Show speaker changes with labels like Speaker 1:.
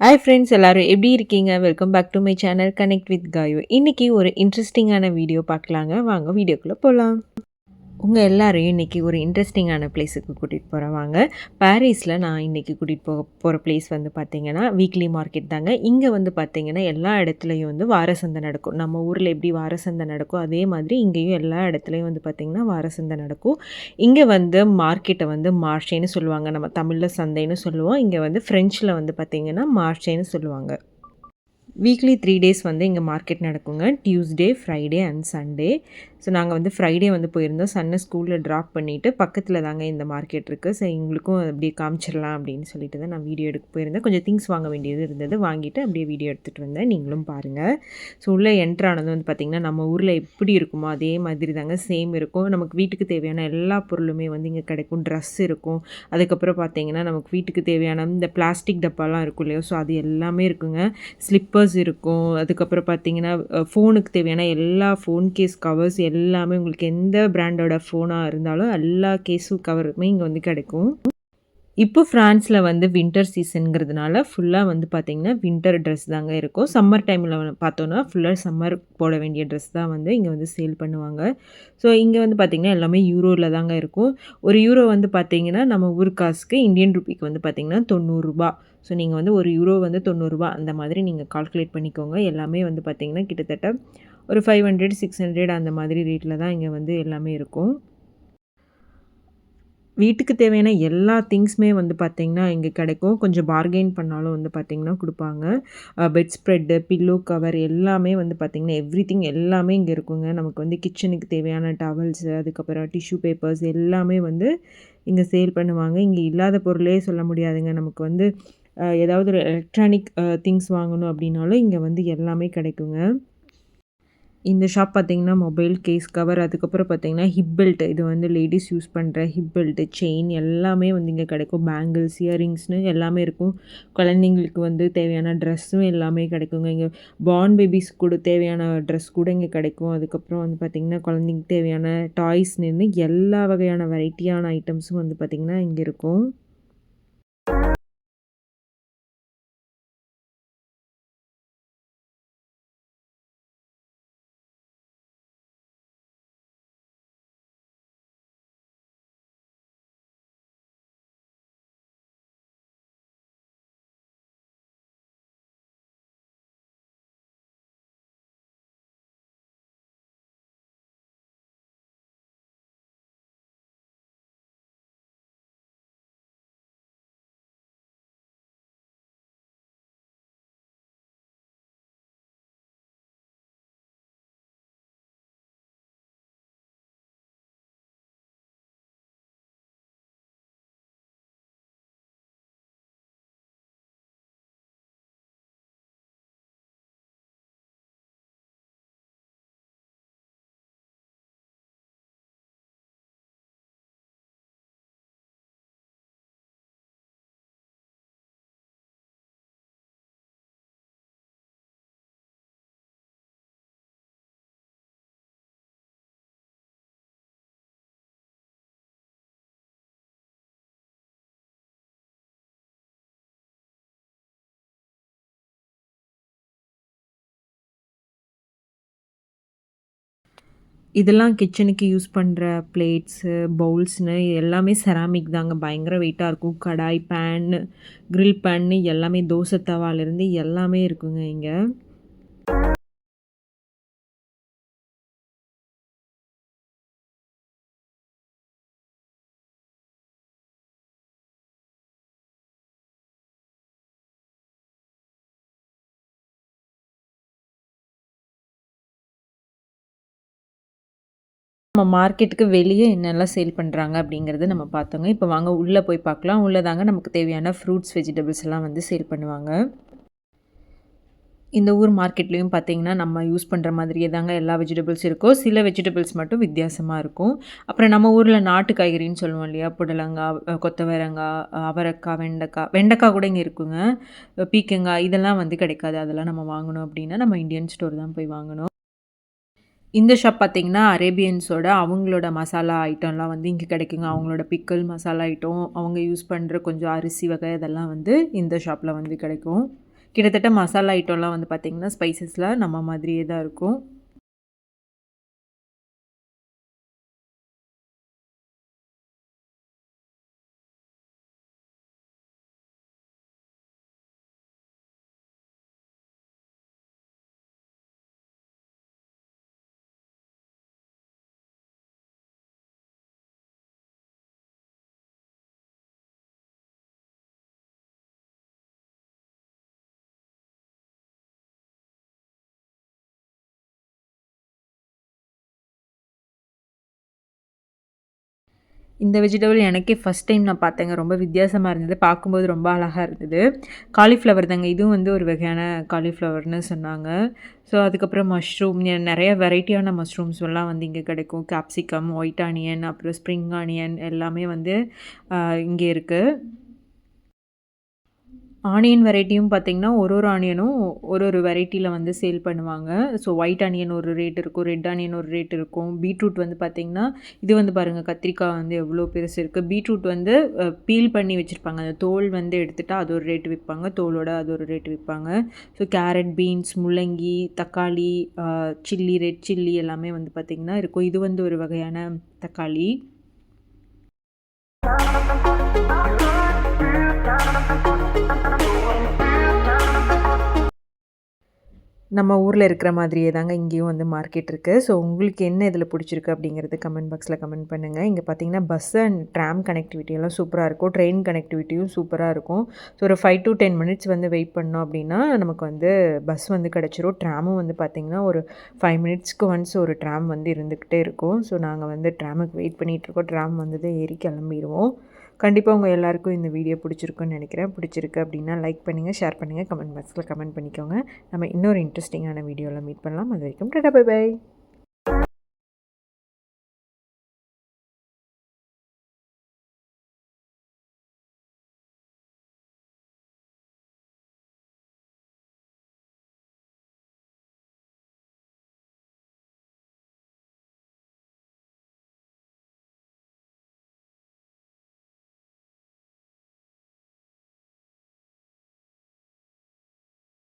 Speaker 1: Hi friends எல்லோரும் எப்படி இருக்கீங்க? Welcome back to my channel connect with காயோ இன்றைக்கி ஒரு இன்ட்ரெஸ்டிங்கான வீடியோ பார்க்கலாங்க. வாங்க வீடியோக்குள்ளே போகலாம் உங்கள் எல்லாரையும் இன்றைக்கி ஒரு இன்ட்ரெஸ்டிங்கான பிளேஸுக்கு கூட்டிகிட்டு போகிறவாங்க பாரிஸில் நான் இன்றைக்கி கூட்டிகிட்டு போக போகிற பிளேஸ் வந்து பார்த்திங்கன்னா வீக்லி மார்க்கெட் தாங்க. இங்கே வந்து பார்த்திங்கன்னா எல்லா இடத்துலையும் வந்து வாரசந்தை நடக்கும். நம்ம ஊரில் எப்படி வாரசந்தை நடக்கும் அதே மாதிரி இங்கேயும் எல்லா இடத்துலையும் வந்து பார்த்திங்கன்னா வாரசந்தை நடக்கும். இங்கே வந்து மார்க்கெட்டை வந்து மார்ஷேன்னு சொல்லுவாங்க. நம்ம தமிழில் சந்தைன்னு சொல்லுவோம். இங்கே வந்து ஃப்ரெஞ்சில் வந்து பார்த்திங்கன்னா மார்ஷேன்னு சொல்லுவாங்க. வீக்லி த்ரீ டேஸ் வந்து இங்கே மார்க்கெட் நடக்குங்க. Tuesday Friday and Sunday so நாங்கள் வந்து ஃப்ரைடே வந்து போயிருந்தோம். சன்னை ஸ்கூலில் ட்ராப் பண்ணிவிட்டு பக்கத்தில் தாங்க இந்த மார்க்கெட் இருக்குது ஸோ எங்களுக்கும் அப்படியே காமிச்சிடலாம் அப்படின்னு சொல்லிட்டு தான் நான் வீடியோ எடுக்க போயிருந்தேன். கொஞ்சம் திங்ஸ் வாங்க வேண்டியது இருந்தது. வாங்கிட்டு அப்படியே வீடியோ எடுத்துகிட்டு வந்தேன். நீங்களும் பாருங்கள் ஸோ உள்ளே என்ட்ரானது வந்து பார்த்திங்கன்னா நம்ம ஊரில் எப்படி இருக்குமோ அதே மாதிரி தாங்க சேம் இருக்கும். நமக்கு வீட்டுக்கு தேவையான எல்லா பொருளுமே வந்து இங்கே கிடைக்கும். ட்ரெஸ் இருக்கும். அதுக்கப்புறம் பார்த்திங்கன்னா நமக்கு வீட்டுக்கு தேவையான இந்த பிளாஸ்டிக் டப்பாலாம் இருக்கும் இல்லையோ? ஸோ அது எல்லாமே இருக்குங்க. ஸ்லிப்பர்ஸ் இருக்கும். அதுக்கப்புறம் பார்த்தீங்கன்னா ஃபோனுக்கு தேவையான எல்லா ஃபோன் கேஸ் கவர்ஸ் எல்லாமே உங்களுக்கு எந்த பிராண்டோட ஃபோனாக இருந்தாலும் எல்லா கேஸும் கவருமே இங்கே வந்து கிடைக்கும். இப்போ ஃப்ரான்ஸில் வந்து வின்டர் சீசனுங்கிறதுனால ஃபுல்லாக வந்து பார்த்திங்கன்னா வின்டர் ட்ரெஸ் தாங்க இருக்கும். சம்மர் டைமில் பார்த்தோன்னா ஃபுல்லாக சம்மர் போட வேண்டிய ட்ரெஸ் தான் வந்து இங்கே வந்து சேல் பண்ணுவாங்க. ஸோ இங்கே வந்து பார்த்திங்கன்னா எல்லாமே யூரோவில் தாங்க இருக்கும். ஒரு யூரோ வந்து பார்த்திங்கன்னா நம்ம ஊர் காசுக்கு இந்தியன் ருபிக்கு வந்து பார்த்திங்கன்னா தொண்ணூறுரூபா ஸோ நீங்கள் வந்து ஒரு யூரோ வந்து தொண்ணூறுரூபா அந்த மாதிரி நீங்கள் கால்குலேட் பண்ணிக்கோங்க. எல்லாமே வந்து பார்த்திங்கன்னா கிட்டத்தட்ட ஒரு ஃபைவ் ஹண்ட்ரட் சிக்ஸ் ஹண்ட்ரட் அந்த மாதிரி ரேட்டில் தான் இங்கே வந்து எல்லாமே இருக்கும். வீட்டுக்கு தேவையான எல்லா திங்ஸுமே வந்து பார்த்திங்கன்னா இங்கே கிடைக்கும். கொஞ்சம் பார்கெயின் பண்ணாலும் வந்து பார்த்திங்கன்னா கொடுப்பாங்க. பெட் ஸ்ப்ரெட்டு பில்லோ கவர் எல்லாமே வந்து பார்த்திங்கன்னா எவ்ரி திங் எல்லாமே இங்கே இருக்குங்க. நமக்கு வந்து கிச்சனுக்கு தேவையான டவல்ஸு அதுக்கப்புறம் டிஷ்யூ பேப்பர்ஸ் எல்லாமே வந்து இங்கே சேல் பண்ணுவாங்க. இங்கே இல்லாத பொருளே சொல்ல முடியாதுங்க. நமக்கு வந்து ஏதாவது ஒரு எலக்ட்ரானிக் திங்ஸ் வாங்கணும் அப்படின்னாலும் இங்கே வந்து எல்லாமே கிடைக்குங்க. இந்த ஷாப் பார்த்தீங்கன்னா மொபைல் கேஸ் கவர் அதுக்கப்புறம் பார்த்திங்கன்னா ஹிப் பெல்ட் இது வந்து லேடிஸ் யூஸ் பண்ணுற ஹிப் பெல்ட்டு செயின் எல்லாமே வந்து இங்கே கிடைக்கும். பேங்கிள்ஸ் இயரிங்ஸ்னு எல்லாமே இருக்கும். குழந்தைங்களுக்கு வந்து தேவையான ட்ரெஸ்ஸும் எல்லாமே கிடைக்குங்க. இங்கே பார்ன் பேபிஸ் கூட தேவையான ட்ரெஸ் கூட இங்கே கிடைக்கும். அதுக்கப்புறம் வந்து பார்த்திங்கன்னா குழந்தைங்க தேவையான டாய்ஸ்னு எல்லா வகையான வெரைட்டியான ஐட்டம்ஸும் வந்து பார்த்திங்கன்னா இங்கே இருக்கும். இதெல்லாம் கிச்சனுக்கு யூஸ் பண்ணுற பிளேட்ஸு பவுல்ஸ்னு எல்லாமே செராமிக் தாங்க. பயங்கர வெயிட்டாக இருக்கும். கடாய் பேன்னு க்ரில் பேன்னு எல்லாமே தோசை தவாலேருந்து எல்லாமே இருக்குங்க இங்கே. நம்ம மார்க்கெட்டுக்கு வெளியே என்னெல்லாம் சேல் பண்ணுறாங்க அப்படிங்கிறத நம்ம பார்த்தோங்க. இப்போ வாங்க உள்ளே போய் பார்க்கலாம். உள்ளே தாங்க நமக்கு தேவையான ஃப்ரூட்ஸ் வெஜிடபிள்ஸ் எல்லாம் வந்து சேல் பண்ணுவாங்க. இந்த ஊர் மார்க்கெட்லேயும் பார்த்தீங்கன்னா நம்ம யூஸ் பண்ணுற மாதிரியே தாங்க எல்லா வெஜிடபிள்ஸ் இருக்கோ சில வெஜிடபிள்ஸ் மட்டும் வித்தியாசமாக இருக்கும். அப்புறம் நம்ம ஊரில் நாட்டு காய்கறின்னு சொல்லுவோம் இல்லையா? புடலங்காய் கொத்தவரங்காய் அவரக்காய் வெண்டைக்காய் வெண்டைக்காய் கூட இங்கே இருக்குங்க. பீக்கங்காய் இதெல்லாம் வந்து கிடைக்காது. அதெல்லாம் நம்ம வாங்கணும் அப்படின்னா நம்ம இந்தியன் ஸ்டோர் தான் போய் வாங்கணும். இந்த ஷாப் பார்த்திங்கன்னா அரேபியன்ஸோட அவங்களோட மசாலா ஐட்டம்லாம் வந்து இங்கே கிடைக்குங்க. அவங்களோட பிக்கல் மசாலா ஐட்டம் அவங்க யூஸ் பண்ணுற கொஞ்சம் அரிசி வகை இதெல்லாம் வந்து இந்த ஷாப்பில் வந்து கிடைக்கும். கிட்டத்தட்ட மசாலா ஐட்டம்லாம் வந்து பார்த்திங்கன்னா ஸ்பைசஸ்லாம் நம்ம மாதிரியே தான் இருக்கும். இந்த வெஜிடபிள் எனக்கே ஃபஸ்ட் டைம் நான் பார்த்தேங்க. ரொம்ப வித்தியாசமாக இருந்தது. பார்க்கும்போது ரொம்ப அழகாக இருந்தது. காலிஃப்ளவர் தாங்க. இதுவும் வந்து ஒரு வகையான காலிஃப்ளவர்னு சொன்னாங்க. ஸோ அதுக்கப்புறம் மஷ்ரூம் நிறைய வெரைட்டியான மஷ்ரூம்ஸ் எல்லாம் வந்து இங்கே கிடைக்கும். கேப்சிகம் ஒயிட் ஆனியன் அப்புறம் ஸ்ப்ரிங் ஆனியன் எல்லாமே வந்து இங்கே இருக்குது ஆனியன் வெரைட்டியும் பார்த்திங்கன்னா ஒரு ஒரு ஆனியனும் ஒரு ஒரு வெரைட்டியில் வந்து சேல் பண்ணுவாங்க. ஸோ ஒயிட் ஆனியன் ஒரு ரேட் இருக்கும் ரெட் ஆனியன் ஒரு ரேட் இருக்கும். பீட்ரூட் வந்து பார்த்திங்கன்னா இது வந்து பாருங்கள் கத்திரிக்காய் வந்து எவ்வளோ பெருசு இருக்குது பீட்ரூட் வந்து பீல் பண்ணி வச்சுருப்பாங்க. அந்த தோல் வந்து எடுத்துகிட்டா அது ஒரு ரேட்டு விற்பாங்க தோலோட அது ஒரு ரேட்டு விற்பாங்க ஸோ கேரட் பீன்ஸ் முள்ளங்கி தக்காளி சில்லி ரெட் சில்லி எல்லாமே வந்து பார்த்திங்கன்னா இருக்கும். இது வந்து ஒரு வகையான தக்காளி. நம்ம ஊரில் இருக்கிற மாதிரியே தாங்க இங்கேயும் வந்து மார்க்கெட் இருக்குது ஸோ உங்களுக்கு என்ன இதில் பிடிச்சிருக்கு அப்படிங்கிறது கமெண்ட் பாக்ஸில் கமெண்ட் பண்ணுங்கள் இங்கே பார்த்தீங்கன்னா பஸ் அண்ட் ட்ராம் கனெக்டிவிட்டி எல்லாம் சூப்பராக இருக்கும். ட்ரெயின் கனெக்டிவிட்டியும் சூப்பராக இருக்கும். ஸோ ஒரு ஃபைவ் டு டென் மினிட்ஸ் வந்து வெயிட் பண்ணோம் அப்படின்னா நமக்கு வந்து பஸ் வந்து கிடச்சிரும். ட்ராமும் வந்து பார்த்திங்கன்னா ஒரு ஃபைவ் மினிட்ஸ்க்கு ஒன்ஸ் ஒரு ட்ராம் வந்து இருந்துக்கிட்டே இருக்கும். ஸோ நாங்கள் வந்து ட்ராமுக்கு வெயிட் பண்ணிகிட்ருக்கோம் ட்ராம் வந்தது ஏறி கிளம்பிடுவோம். கண்டிப்பாக உங்கள் எல்லாருக்கும் இந்த வீடியோ பிடிச்சிருக்குன்னு நினைக்கிறேன். பிடிச்சிருக்கு அப்படின்னா லைக் பண்ணுங்கள் ஷேர் பண்ணுங்கள் கமெண்ட் பாக்ஸில் கமெண்ட் பண்ணிக்கோங்க. நம்ம இன்னொரு இன்ட்ரெஸ்டிங்கான வீடியோவில் மீட் பண்ணலாம். அது வரைக்கும் டடா பை பை